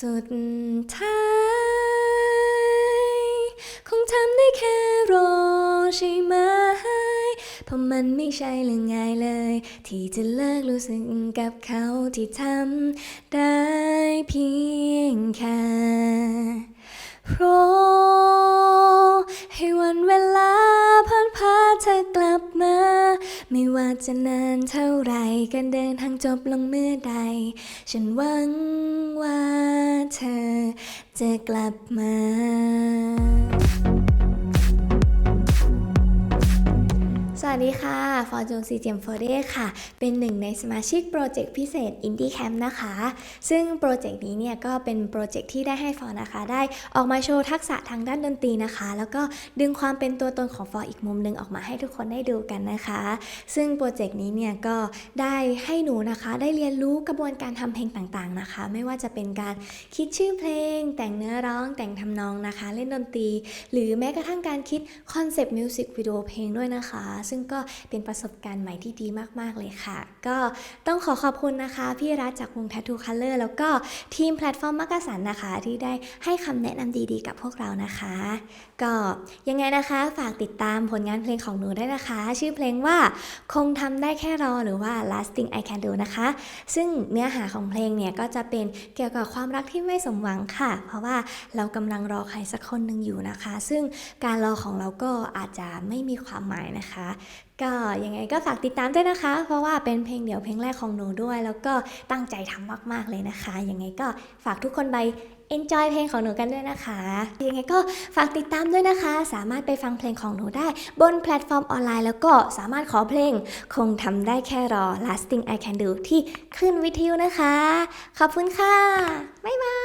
สุดท้าย คงทำได้แค่รอใช่ไหมเพราะมันไม่ใช่เรื่องง่ายเลย ที่จะเลิกรู้สึกกับเขาที่ทำได้เพียงแค่รอให้วันเวลาผ่านพาเธอกลับ ไม่ว่าจะนานเท่าไรการเดินทางจบลงเมื่อใด ฉันหวังว่าเธอจะกลับมา วัสดีค่ะ ฟอร์จูนซีเจมโฟเดค่ะ เป็นหนึ่งในสมาชิกโปรเจกต์พิเศษ Indie Camp นะคะ ซึ่งโปรเจกต์นี้เนี่ยก็เป็นโปรเจกต์ที่ได้ให้ฟอร์นะคะ ได้ออกมาโชว์ทักษะทางด้านดนตรีนะคะ แล้วก็ดึงความเป็นตัวตนของฟอร์อีกมุมหนึ่งออกมาให้ทุกคนได้ดูกันนะคะ ซึ่งโปรเจกต์นี้เนี่ยก็ได้ให้หนูนะคะ ได้เรียนรู้กระบวนการทำเพลงต่างๆนะคะ ไม่ว่าจะเป็นการคิดชื่อเพลง แต่งเนื้อร้อง แต่งทำนองนะคะ เล่นดนตรี หรือแม้กระทั่งการคิดคอนเซปต์มิวสิกวิดีโอเพลงด้วยนะคะ ซึ่งก็เป็นประสบการณ์ใหม่ที่ดีมาก ๆ เลยค่ะ ก็ต้องขอขอบคุณนะคะ พี่รัฐจากวง Tattoo Color แล้วก็ทีมแพลตฟอร์มมักกะสันนะคะ ที่ได้ให้คำแนะนำดีๆ กับพวกเรานะคะ ก็ยังไงนะคะฝากติดตามผลงานเพลงของหนูได้นะคะ ชื่อเพลงว่าคงทำได้แค่รอหรือว่า lasting I can do นะคะ ซึ่งเนื้อหาของเพลงเนี่ยก็จะเป็นเกี่ยวกับความรักที่ไม่สมหวังค่ะ เพราะว่าเรากำลังรอใครสักคนหนึ่งอยู่นะคะ ซึ่งการรอของเราก็อาจจะไม่มีความหมายนะคะก็ยังไงก็ฝากติดตามด้วยนะคะ เพราะว่าเป็นเพลงเดี่ยวเพลงแรกของหนูด้วย แล้วก็ตั้งใจทำมาก ๆ เลยนะคะ ยังไงก็ฝากทุกคนไป enjoy เพลงของหนูกันด้วยนะคะ ยังไงก็ฝากติดตามด้วยนะคะ สามารถไปฟังเพลงของหนูได้บนแพลตฟอร์มออนไลน์ แล้วก็สามารถขอเพลง คงทำได้แค่รอ lasting I can do ที่ขึ้นวิทยุนะคะ ขอบคุณค่ะ บ๊าย